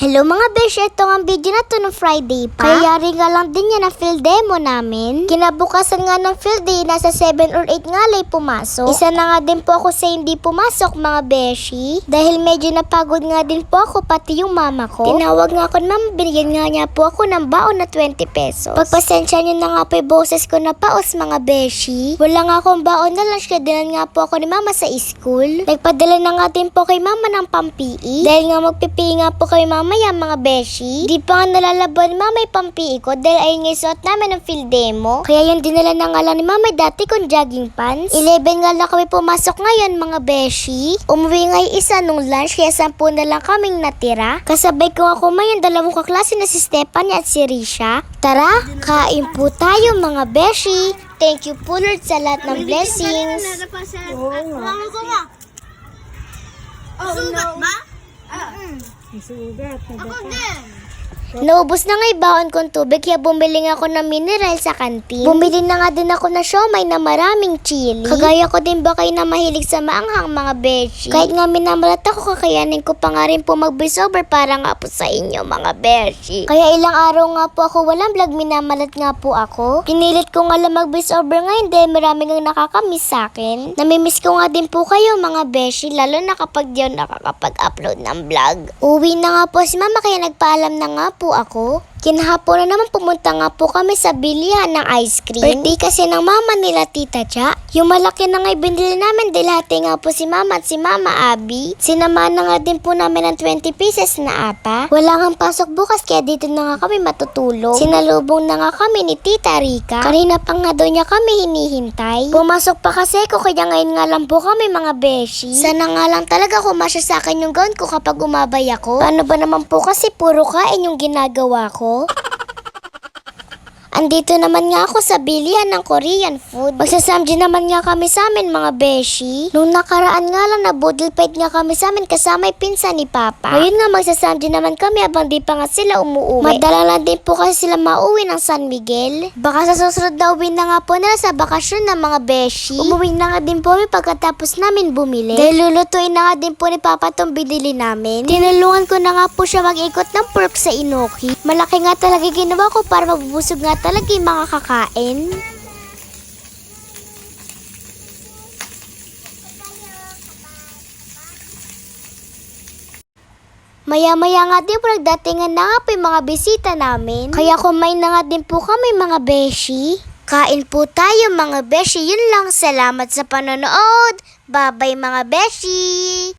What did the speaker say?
Hello mga besh, ito ang video na to ng Friday pa. Kaya nga lang din yan na field demo namin. Kinabukasan nga ng field day, nasa 7 or 8 nga lay pumasok. Isa na nga din po ako sa hindi pumasok mga beshi. Dahil medyo napagod nga din po ako, pati yung mama ko. Tinawag nga ako ng mama, binigyan nga niya po ako ng baon na 20 pesos. Pagpasensya niyo na nga po yung boses ko na paos mga beshi. Wala nga akong baon na lunch, kaya dinan nga po ako ni mama sa school. Nagpadala na nga din po kay mama ng pampi. Dahil nga magpipi nga po kay mamaya mga beshi. Di pa nga nalalaban mama yung pampi ko dahil ayun nga suot namin ng field demo. Kaya yung dinala na nga lang ni mama dati kong jogging pants. 11 nga lang kami pumasok ngayon mga beshi. Umuwi nga yung isa nung lunch kaya 10 na lang kaming natira. Kasabay ko ako may yung dalawang kaklase na si Stephanie at si Risha. Tara, kain po tayo mga beshi. Thank you po Lord sa lahat ng blessings. Oo nga. ko nga. Ba? Sugat. Ako din. Naubos na nga baon kong tubig kaya bumili nga ako ng mineral sa kantin. Bumili na nga din ako ng siomay na maraming chili. Kagaya ko din ba kayo na mahilig sa maanghang mga beshi? Kahit nga minamalat ako kakayanin ko pa nga rin po mag over para nga po sa inyo mga beshi. Kaya ilang araw nga po ako walang vlog minamalat nga po ako. Pinilit ko nga lang mag over ngayon dahil marami nga nakakamiss sa akin. Namimiss ko nga din po kayo mga beshi lalo na kapag di ako nakakapag-upload ng vlog. Uwi na nga po si mama kaya nagpaalam na nga po ako. Kinahapon na naman pumunta nga po kami sa bilihan ng ice cream. Birthday kasi ng mama nila Tita Cha. Yung malaki na nga binili namin dahil hati nga po si mama at si mama Abby. Sinamahan na nga din po namin ng 20 pieces na ata. Wala nga pasok bukas kaya dito na nga kami matutulog. Sinalubong na nga kami ni Tita Rika. Kanina pa nga doon niya kami hinihintay. Pumasok pa kasi ko kaya ngayon nga lang po kami mga beshi. Sana nga lang talaga kumasya sa akin yung gown ko kapag umabay ako. Paano ba naman po kasi puro kain yung ginagawa ko? hole. Andito naman nga ako sa bilihan ng Korean food. Magsasamji naman nga kami sa amin mga beshi. Nung nakaraan nga lang na budil fight nga kami sa amin kasama yung pinsan ni Papa. Ngayon nga magsasamji naman kami habang di pa nga sila umuuwi. Madala lang din po kasi sila mauwi ng San Miguel. Baka sa susunod na uwi na nga po nila sa bakasyon ng mga beshi. Umuwi na nga din po kami pagkatapos namin bumili. Dahil lulutuin na nga din po ni Papa tong binili namin. Tinulungan ko na nga po siya mag-ikot ng pork sa Inoki. Malaki nga talaga ginawa ko para mabubusog nga talaga yung mga kakain. Maya-maya nga din po nagdatingan na nga po yung mga bisita namin. Kaya kumain na nga din po kami mga beshi. Kain po tayo mga beshi. Yun lang. Salamat sa panonood. Bye-bye mga beshi.